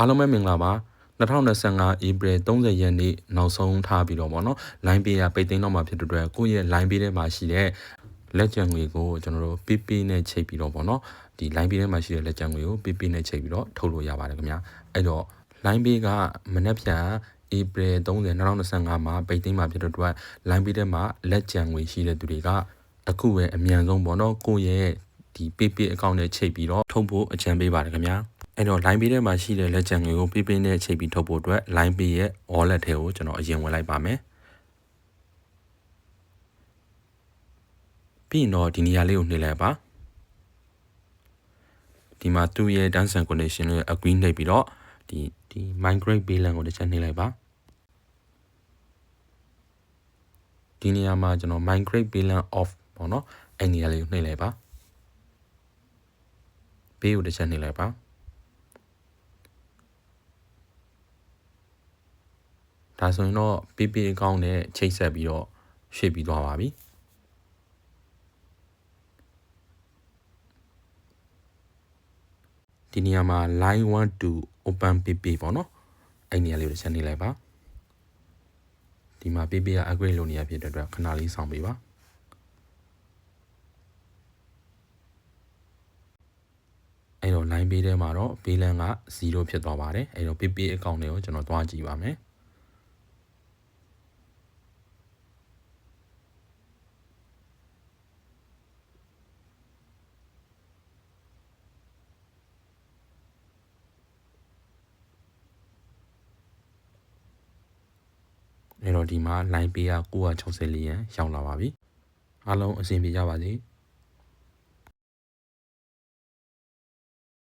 အားလုံးပဲမင်္ဂလာပါ2025 April 30ရက်နေ့နောက်ဆုံးထားပြီးတော့ဗောနော် line pay ကပိတ်သိမ်းတော့မှာဖြစ်တဲ့အတွက်ကိုယ့်ရဲ့ line pay ထဲမှာရှိတဲ့လက်ကျန်ငွေကိုကျွန်တော်တို့ PP နဲ့ချိန်ပြီးတော့ဗောနော်ဒီ line pay ထဲမှာရှိတဲ့လက်ကျန်ငွေကို PP နဲ့ချိန်ပြီးတော့ထုတ်လို့ရပါတယ်ခင်ဗျာအဲ့တော့ line pay ကမနေ့ဖြန် April 30 2025မှာပိတ်သိမ်းမှာဖြစ်တဲ့အတွက် line pay ထဲမှာလက်ကျန်ငွေရှိတဲ့သူတွေကအခုပဲအမြန်ဆုံးဗောနော်ကိုယ့်ရဲ့ဒီ PP account နဲ့ချိန်ပြီးတော့ထုတ်ဖို့အကြံပေးပါတယ်ခင်ဗျာ အဲ့တော့ line pay ထဲမှာရှိတဲ့လက်ကျန်ငွေကို PP နဲ့ချိန်ပြီးထုတ်ဖို့အတွက် line pay ရဲ့ wallet ထဲကိုကျွန်တော်အရင်ဝင်လိုက်ပါမယ်ပြီးရင်တော့ဒီနေရာလေးကိုနှိပ်လိုက်ပါဒီမှာသူ့ရဲ့ dance and connection ကို agree နှိပ်ပြီးတော့ဒီဒီ migrate VLAN ကိုတစ်ချက်နှိပ်လိုက်ပါဒီနေရာမှာကျွန်တော် migrate VLAN off ပေါ့နော်အဲ့နေရာလေးကိုနှိပ်လိုက်ပါဘေးကိုတစ်ချက်နှိပ်လိုက်ပါ ဒါဆိုရင်တော့ PP account နဲ့ချိတ်ဆက်ပြီးတော့ရွှေ့ပြီးသွားပါပြီဒီနေရာမှာ line 1 to open PP ပေါ့နော်အဲ့နေရာလေးကိုတစ်ချက်နှိပ်လိုက်ပါဒီမှာ PP က upgrade လုပ်နေရဖြစ်တဲ့အတွက်ခဏလေးစောင့်ပေးပါအဲ့တော့ line ပေးထဲမှာတော့ VLAN က0ဖြစ်သွားပါတယ်အဲ့တော့ PP account တွေကိုကျွန်တော်တွားကြည့်ပါမယ် အဲ့တော့ဒီမှာ line ပေးက964ရန်ရောက်လာပါပြီအားလုံးအဆင်ပြေကြပါစေ။